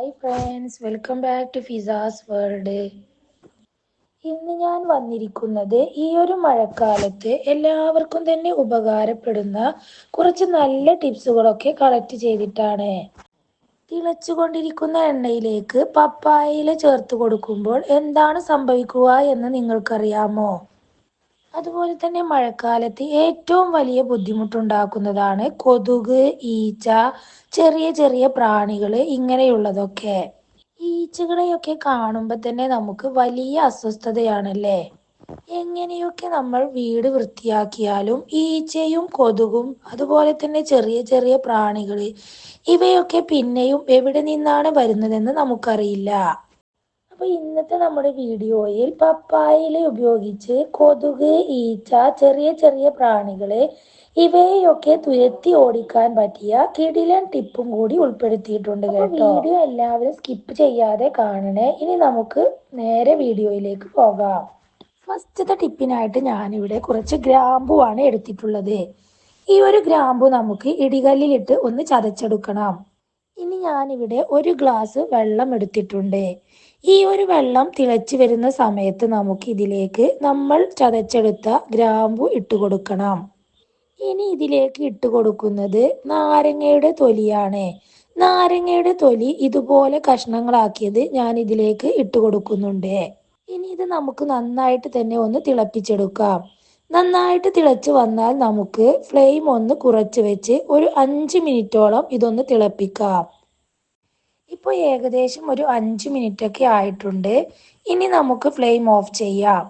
Hi friends welcome back to Fiza's world ഇന്ന് ഞാൻ വന്നിരിക്കുന്നത് ഈ ഒരു മഴക്കാലത്ത് എല്ലാവർക്കും തന്നെ ഉപകാരപ്പെടുന്ന കുറച്ച് നല്ല ടിപ്സുകളൊക്കെ കളക്ട് ചെയ്തിട്ടാണ്. തിളച്ചുകൊണ്ടിരിക്കുന്ന എണ്ണയിലേക്ക് പപ്പായയില ചേർത്ത് കൊടുക്കുമ്പോൾ എന്താണ് സംഭവിക്കുക എന്ന് നിങ്ങൾക്കറിയാമോ? അതുപോലെ തന്നെ മഴക്കാലത്ത് ഏറ്റവും വലിയ ബുദ്ധിമുട്ടുണ്ടാക്കുന്നതാണ് കൊതുക് ഈച്ച ചെറിയ ചെറിയ പ്രാണികൾ ഇങ്ങനെയുള്ളതൊക്കെ. ഈച്ചകളെയൊക്കെ കാണുമ്പോൾ തന്നെ നമുക്ക് വലിയ അസ്വസ്ഥതയാണല്ലേ? എങ്ങനെയൊക്കെ നമ്മൾ വീട് വൃത്തിയാക്കിയാലും ഈച്ചയും കൊതുകും അതുപോലെ തന്നെ ചെറിയ ചെറിയ പ്രാണികൾ ഇവയൊക്കെ പിന്നെയും എവിടെ നിന്നാണ് വരുന്നതെന്ന് നമുക്കറിയില്ല. അപ്പൊ ഇന്നത്തെ നമ്മുടെ വീഡിയോയിൽ പപ്പായില ഉപയോഗിച്ച് കൊതുക് ഈച്ച ചെറിയ ചെറിയ പ്രാണികളെ ഇവയൊക്കെ തുരത്തി ഓടിക്കാൻ പറ്റിയ കിടിലൻ ടിപ്പും കൂടി ഉൾപ്പെടുത്തിയിട്ടുണ്ട് കേട്ടോ. വീഡിയോ എല്ലാവരും സ്കിപ്പ് ചെയ്യാതെ കാണണേ. ഇനി നമുക്ക് നേരെ വീഡിയോയിലേക്ക് പോകാം. ഫസ്റ്റത്തെ ടിപ്പിനായിട്ട് ഞാനിവിടെ കുറച്ച് ഗ്രാമ്പുവാണ് എടുത്തിട്ടുള്ളത്. ഈ ഒരു ഗ്രാമ്പു നമുക്ക് ഇടികല്ലിലിട്ട് ഒന്ന് ചതച്ചെടുക്കണം. ഇനി ഞാനിവിടെ ഒരു ഗ്ലാസ് വെള്ളം എടുത്തിട്ടുണ്ട്. ഈ ഒരു വെള്ളം തിളച്ചു വരുന്ന സമയത്ത് നമുക്ക് ഇതിലേക്ക് നമ്മൾ ചതച്ചെടുത്ത ഗ്രാമ്പു ഇട്ട് കൊടുക്കണം. ഇനി ഇതിലേക്ക് ഇട്ട് കൊടുക്കുന്നത് നാരങ്ങയുടെ തൊലിയാണ്. നാരങ്ങയുടെ തൊലി ഇതുപോലെ കഷ്ണങ്ങളാക്കിയത് ഞാൻ ഇതിലേക്ക് ഇട്ട് കൊടുക്കുന്നുണ്ട്. ഇനി ഇത് നമുക്ക് നന്നായിട്ട് തന്നെ ഒന്ന് തിളപ്പിച്ചെടുക്കാം. നന്നായിട്ട് തിളച്ച് വന്നാൽ നമുക്ക് ഫ്ലെയിം ഒന്ന് കുറച്ച് വെച്ച് ഒരു അഞ്ച് മിനിറ്റോളം ഇതൊന്ന് തിളപ്പിക്കാം. ഇപ്പോൾ ഏകദേശം ഒരു അഞ്ച് മിനിറ്റ് ഒക്കെ ആയിട്ടുണ്ട്. ഇനി നമുക്ക് ഫ്ലെയിം ഓഫ് ചെയ്യാം.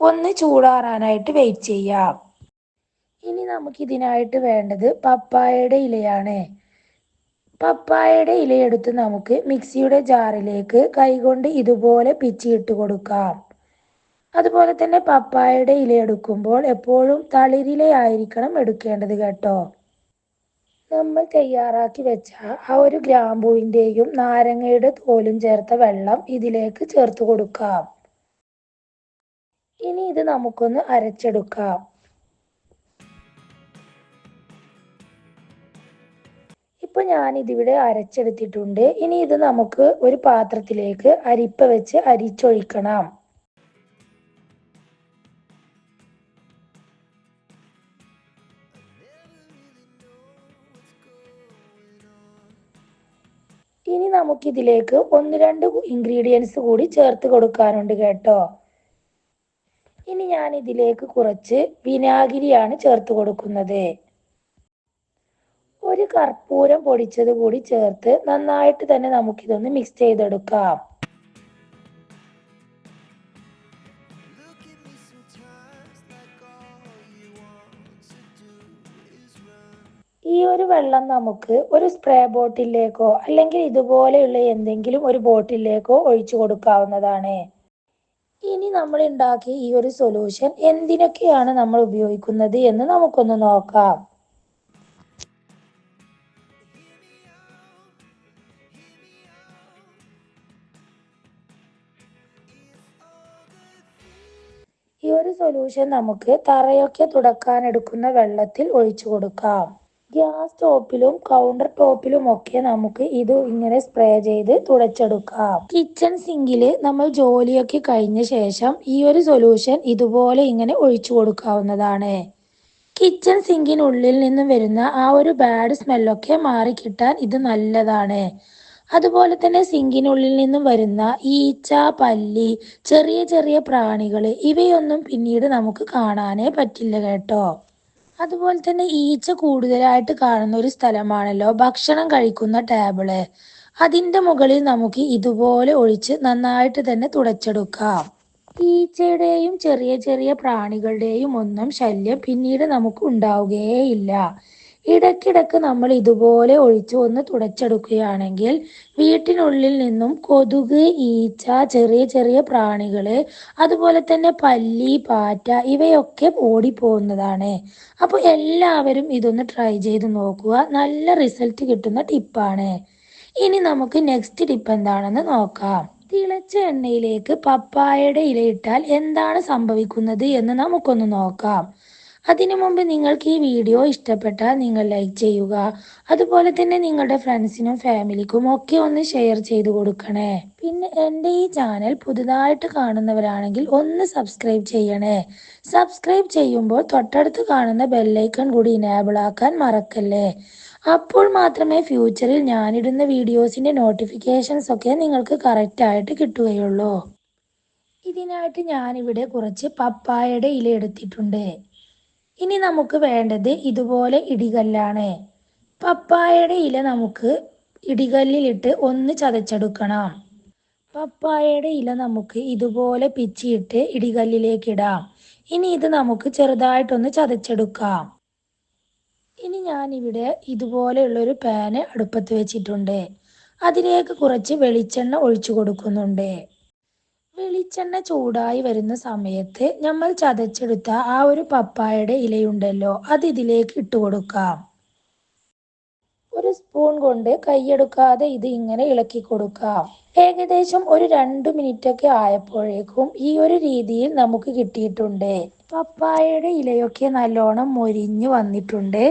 ഒന്ന് ചൂടാറാനായിട്ട് വെയിറ്റ് ചെയ്യാം. ഇനി നമുക്ക് ഇതിനായിട്ട് വേണ്ടത് പപ്പായയുടെ ഇലയാണ്. പപ്പായയുടെ ഇലയെടുത്ത് നമുക്ക് മിക്സിയുടെ ജാറിലേക്ക് കൈകൊണ്ട് ഇതുപോലെ പിച്ചിയിട്ട് കൊടുക്കാം. അതുപോലെ തന്നെ പപ്പായയുടെ ഇല എടുക്കുമ്പോൾ എപ്പോഴും തളിരിലയായിരിക്കണം എടുക്കേണ്ടത് കേട്ടോ. നമ്മൾ തയ്യാറാക്കി വെച്ച ആ ഒരു ഗ്രാമ്പൂവിന്റെയും നാരങ്ങയുടെ തോലും ചേർത്ത വെള്ളം ഇതിലേക്ക് ചേർത്ത് കൊടുക്കാം. ഇനി ഇത് നമുക്കൊന്ന് അരച്ചെടുക്കാം. ഇപ്പൊ ഞാൻ ഇതിവിടെ അരച്ചെടുത്തിട്ടുണ്ട്. ഇനി ഇത് നമുക്ക് ഒരു പാത്രത്തിലേക്ക് അരിപ്പ വെച്ച് അരിച്ചൊഴിക്കണം. ഇനി നമുക്ക് ഇതിലേക്ക് ഒന്ന് രണ്ട് ഇൻഗ്രീഡിയൻസ് കൂടി ചേർത്ത് കൊടുക്കാനുണ്ട് കേട്ടോ. ഇനി ഞാൻ ഇതിലേക്ക് കുറച്ച് വിനാഗിരിയാണ് ചേർത്ത് കൊടുക്കുന്നത്. ഒരു കർപ്പൂരം പൊടിച്ചത് കൂടി ചേർത്ത് നന്നായിട്ട് തന്നെ നമുക്കിതൊന്ന് മിക്സ് ചെയ്തെടുക്കാം. ഈ ഒരു വെള്ളം നമുക്ക് ഒരു സ്പ്രേ ബോട്ടിലേക്കോ അല്ലെങ്കിൽ ഇതുപോലെയുള്ള എന്തെങ്കിലും ഒരു ബോട്ടിലേക്കോ ഒഴിച്ചു കൊടുക്കാവുന്നതാണ്. ഇനി നമ്മൾ ഉണ്ടാക്കിയ ഈ ഒരു സൊല്യൂഷൻ എന്തിനൊക്കെയാണ് നമ്മൾ ഉപയോഗിക്കുന്നത് എന്ന് നമുക്കൊന്ന് നോക്കാം. ഈ ഒരു സൊല്യൂഷൻ നമുക്ക് തറയൊക്കെ തുടക്കാൻ എടുക്കുന്ന വെള്ളത്തിൽ ഒഴിച്ചു കൊടുക്കാം. ഗ്യാസ് ടോപ്പിലും കൗണ്ടർ ടോപ്പിലും ഒക്കെ നമുക്ക് ഇത് ഇങ്ങനെ സ്പ്രേ ചെയ്ത് തുടച്ചെടുക്കാം. കിച്ചൺ സിങ്കിൽ നമ്മൾ ജോലിയൊക്കെ കഴിഞ്ഞ ശേഷം ഈ ഒരു സൊല്യൂഷൻ ഇതുപോലെ ഇങ്ങനെ ഒഴിച്ചു കൊടുക്കാവുന്നതാണ്. കിച്ചൺ സിങ്കിനുള്ളിൽ നിന്നും വരുന്ന ആ ഒരു ബാഡ് സ്മെല്ലൊക്കെ മാറിക്കിട്ടാൻ ഇത് നല്ലതാണ്. അതുപോലെ തന്നെ സിങ്കിനുള്ളിൽ നിന്നും വരുന്ന ഈച്ച പല്ലി ചെറിയ ചെറിയ പ്രാണികൾ ഇവയൊന്നും പിന്നീട് നമുക്ക് കാണാനേ പറ്റില്ല കേട്ടോ. അതുപോലെ തന്നെ ഈച്ച കൂടുതലായിട്ട് കാണുന്ന ഒരു സ്ഥലമാണല്ലോ ഭക്ഷണം കഴിക്കുന്ന ടേബിൾ അതിന്റെ മുകളിൽ നമുക്ക് ഇതുപോലെ ഒഴിച്ച് നന്നായിട്ട് തന്നെ തുടച്ചെടുക്കാം. ഈച്ചയുടെയും ചെറിയ ചെറിയ പ്രാണികളുടെയും ഒന്നും ശല്യം പിന്നീട് നമുക്ക് ഉണ്ടാവുകയേയില്ല ഇടയ്ക്കിടയ്ക്ക് നമ്മൾ ഇതുപോലെ ഒഴിച്ച് ഒന്ന് തുടച്ചെടുക്കുകയാണെങ്കിൽ വീട്ടിനുള്ളിൽ നിന്നും കൊതുക് ഈച്ച ചെറിയ ചെറിയ പ്രാണികൾ അതുപോലെ തന്നെ പല്ലി പാറ്റ ഇവയൊക്കെ ഓടിപ്പോകുന്നതാണ്. അപ്പോൾ എല്ലാവരും ഇതൊന്ന് ട്രൈ ചെയ്ത് നോക്കുക. നല്ല റിസൾട്ട് കിട്ടുന്ന ടിപ്പാണ് ഇനി നമുക്ക് നെക്സ്റ്റ് ടിപ്പ് എന്താണെന്ന് നോക്കാം. തിളച്ച എണ്ണയിലേക്ക് പപ്പായയുടെ ഇലയിട്ടാൽ എന്താണ് സംഭവിക്കുന്നത് എന്ന് നമുക്കൊന്ന് നോക്കാം. അതിനു മുമ്പ് നിങ്ങൾക്ക് ഈ വീഡിയോ ഇഷ്ടപ്പെട്ടാൽ നിങ്ങൾ ലൈക്ക് ചെയ്യുക. അതുപോലെ തന്നെ നിങ്ങളുടെ ഫ്രണ്ട്സിനും ഫാമിലിക്കും ഒക്കെ ഒന്ന് ഷെയർ ചെയ്ത് കൊടുക്കണേ. പിന്നെ എന്റെ ഈ ചാനൽ പുതുതായിട്ട് കാണുന്നവരാണെങ്കിൽ ഒന്ന് സബ്സ്ക്രൈബ് ചെയ്യണേ. സബ്സ്ക്രൈബ് ചെയ്യുമ്പോൾ തൊട്ടടുത്ത് കാണുന്ന ബെല്ലൈക്കൺ കൂടി ഇനേബിൾ ആക്കാൻ മറക്കല്ലേ. അപ്പോൾ മാത്രമേ ഫ്യൂച്ചറിൽ ഞാനിടുന്ന വീഡിയോസിന്റെ നോട്ടിഫിക്കേഷൻസ് ഒക്കെ നിങ്ങൾക്ക് കറക്റ്റായിട്ട് കിട്ടുകയുള്ളൂ. ഇതിനായിട്ട് ഞാനിവിടെ കുറച്ച് പപ്പായയുടെ ഇല എടുത്തിട്ടുണ്ട്. ഇനി നമുക്ക് വേണ്ടത് ഇതുപോലെ ഇടികല്ലാണ്. പപ്പായയുടെ ഇല നമുക്ക് ഇടികല്ലിലിട്ട് ഒന്ന് ചതച്ചെടുക്കണം. പപ്പായയുടെ ഇല നമുക്ക് ഇതുപോലെ പിച്ചിയിട്ട് ഇടികല്ലിലേക്ക് ഇടാം. ഇനി ഇത് നമുക്ക് ചെറുതായിട്ടൊന്ന് ചതച്ചെടുക്കാം. ഇനി ഞാനിവിടെ ഇതുപോലെയുള്ളൊരു പാന് അടുപ്പത്ത് വെച്ചിട്ടുണ്ട്. അതിലേക്ക് കുറച്ച് വെളിച്ചെണ്ണ ഒഴിച്ചു കൊടുക്കുന്നുണ്ട്. വെളിച്ചെണ്ണ ചൂടായി വരുന്ന സമയത്ത് നമ്മൾ ചതച്ചെടുത്ത ആ ഒരു പപ്പായയുടെ ഇലയുണ്ടല്ലോ അത് ഇതിലേക്ക് ഇട്ട് കൊടുക്കാം. ഒരു സ്പൂൺ കൊണ്ട് കൈയെടുക്കാതെ ഇത് ഇങ്ങനെ ഇളക്കി കൊടുക്കാം. ഏകദേശം ഒരു രണ്ട് മിനിറ്റ് ഒക്കെ ആയപ്പോഴേക്കും ഈ ഒരു രീതിയിൽ നമുക്ക് കിട്ടിയിട്ടുണ്ട്. പപ്പായയുടെ ഇലയൊക്കെ നല്ലോണം മൊരിഞ്ഞു വന്നിട്ടുണ്ട്.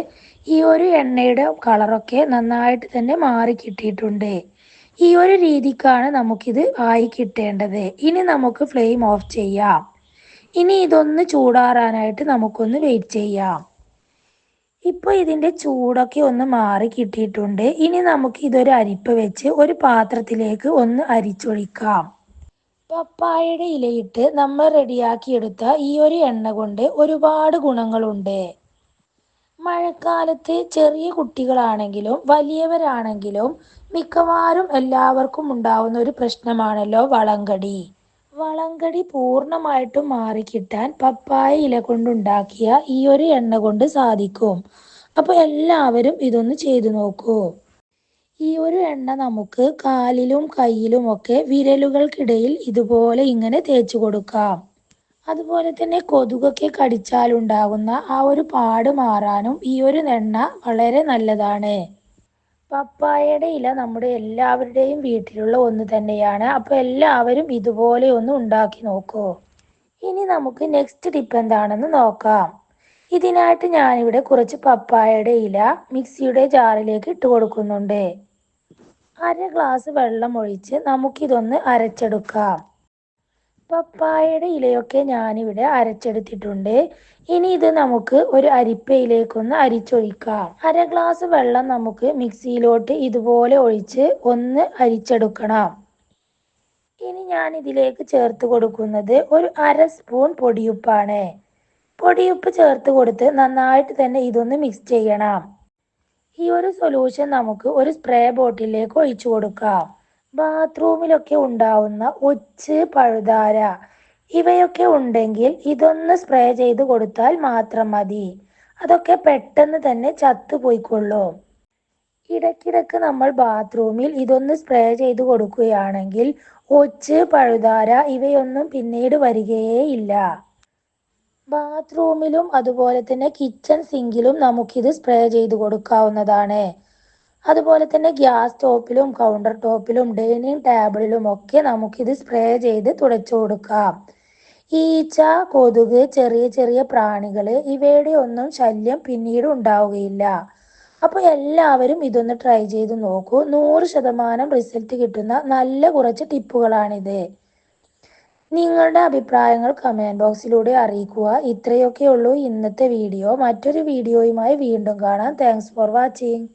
ഈ ഒരു എണ്ണയുടെ കളറൊക്കെ നന്നായിട്ട് തന്നെ മാറി കിട്ടിയിട്ടുണ്ട്. ഈ ഒരു രീതിക്കാണ് നമുക്കിത് ആയി കിട്ടേണ്ടത്. ഇനി നമുക്ക് ഫ്ലെയിം ഓഫ് ചെയ്യാം. ഇനി ഇതൊന്ന് ചൂടാറാനായിട്ട് നമുക്കൊന്ന് വെയിറ്റ് ചെയ്യാം. ഇപ്പൊ ഇതിന്റെ ചൂടൊക്കെ ഒന്ന് മാറി കിട്ടിയിട്ടുണ്ട്. ഇനി നമുക്ക് ഇതൊരു അരിപ്പ് വെച്ച് ഒരു പാത്രത്തിലേക്ക് ഒന്ന് അരിച്ചൊഴിക്കാം. പപ്പായയുടെ ഇലയിട്ട് നമ്മൾ റെഡിയാക്കിയെടുത്ത ഈ ഒരു എണ്ണ കൊണ്ട് ഒരുപാട് ഗുണങ്ങളുണ്ട്. മഴക്കാലത്ത് ചെറിയ കുട്ടികളാണെങ്കിലും വലിയവരാണെങ്കിലും മിക്കവാറും എല്ലാവർക്കും ഉണ്ടാവുന്ന ഒരു പ്രശ്നമാണല്ലോ വളങ്കടി. വളങ്കടി പൂർണമായിട്ടും മാറിക്കിട്ടാൻ പപ്പായ ഇല കൊണ്ടുണ്ടാക്കിയ ഈ ഒരു എണ്ണ കൊണ്ട് സാധിക്കും. അപ്പോൾ എല്ലാവരും ഇതൊന്ന് ചെയ്തു നോക്കൂ. ഈ ഒരു എണ്ണ നമുക്ക് കാലിലും കയ്യിലും ഒക്കെ വിരലുകൾക്കിടയിൽ ഇതുപോലെ ഇങ്ങനെ തേച്ചു കൊടുക്കാം. അതുപോലെ തന്നെ കൊതുകൊക്കെ കടിച്ചാലുണ്ടാകുന്ന ആ ഒരു പാട് മാറാനും ഈ ഒരു എണ്ണ വളരെ നല്ലതാണ്. പപ്പായയുടെ ഇല നമ്മുടെ എല്ലാവരുടെയും വീട്ടിലുള്ള ഒന്ന് തന്നെയാണ്. അപ്പോൾ എല്ലാവരും ഇതുപോലെ ഒന്ന് ഉണ്ടാക്കി നോക്കൂ. ഇനി നമുക്ക് നെക്സ്റ്റ് ടിപ്പ് എന്താണെന്ന് നോക്കാം. ഇതിനായിട്ട് ഞാനിവിടെ കുറച്ച് പപ്പായയുടെ ഇല മിക്സിയുടെ ജാറിലേക്ക് ഇട്ട് കൊടുക്കുന്നുണ്ട്. അര ഗ്ലാസ് വെള്ളം ഒഴിച്ച് നമുക്കിതൊന്ന് അരച്ചെടുക്കാം. പപ്പായയുടെ ഇലയൊക്കെ ഞാനിവിടെ അരച്ചെടുത്തിട്ടുണ്ട്. ഇനി ഇത് നമുക്ക് ഒരു അരിപ്പയിലേക്കൊന്ന് അരിച്ചൊഴിക്കാം. അര ഗ്ലാസ് വെള്ളം നമുക്ക് മിക്സിയിലോട്ട് ഇതുപോലെ ഒഴിച്ച് ഒന്ന് അരിച്ചെടുക്കണം. ഇനി ഞാൻ ഇതിലേക്ക് ചേർത്ത് കൊടുക്കുന്നത് ഒരു അര സ്പൂൺ പൊടിയുപ്പാണ്. പൊടിയുപ്പ് ചേർത്ത് കൊടുത്ത് നന്നായിട്ട് തന്നെ ഇതൊന്ന് മിക്സ് ചെയ്യണം. ഈ ഒരു സൊല്യൂഷൻ നമുക്ക് ഒരു സ്പ്രേ ബോട്ടിലേക്ക് ഒഴിച്ചു കൊടുക്കാം. ബാത്റൂമിലൊക്കെ ഉണ്ടാവുന്ന ഒച്ച് പഴുതാര ഇവയൊക്കെ ഉണ്ടെങ്കിൽ ഇതൊന്ന് സ്പ്രേ ചെയ്ത് കൊടുത്താൽ മാത്രം മതി. അതൊക്കെ പെട്ടെന്ന് തന്നെ ചത്തുപോയിക്കൊള്ളും ഇടയ്ക്കിടയ്ക്ക് നമ്മൾ ബാത്റൂമിൽ ഇതൊന്ന് സ്പ്രേ ചെയ്ത് കൊടുക്കുകയാണെങ്കിൽ ഒച്ച് പഴുതാര ഇവയൊന്നും പിന്നീട് വരികയേ ഇല്ല ബാത്റൂമിലും അതുപോലെ തന്നെ കിച്ചൺ സിങ്കിലും നമുക്കിത് സ്പ്രേ ചെയ്ത് കൊടുക്കാവുന്നതാണ്. അതുപോലെ തന്നെ ഗ്യാസ് ടോപ്പിലും കൗണ്ടർ ടോപ്പിലും ഡൈനിങ് ടേബിളിലും ഒക്കെ നമുക്കിത് സ്പ്രേ ചെയ്ത് തുടച്ചു കൊടുക്കാം. ഈച്ച കൊതുക് ചെറിയ ചെറിയ പ്രാണികൾ ഇവയുടെ ഒന്നും ശല്യം പിന്നീട് ഉണ്ടാവുകയില്ല. അപ്പോൾ എല്ലാവരും ഇതൊന്ന് ട്രൈ ചെയ്ത് നോക്കൂ. നൂറ് ശതമാനം റിസൾട്ട് കിട്ടുന്ന നല്ല കുറച്ച് ടിപ്പുകളാണിത്. നിങ്ങളുടെ അഭിപ്രായങ്ങൾ കമന്റ് ബോക്സിലൂടെ അറിയിക്കുക. ഇത്രയൊക്കെയുള്ളൂ ഇന്നത്തെ വീഡിയോ മറ്റൊരു വീഡിയോയുമായി വീണ്ടും കാണാം. Thanks for watching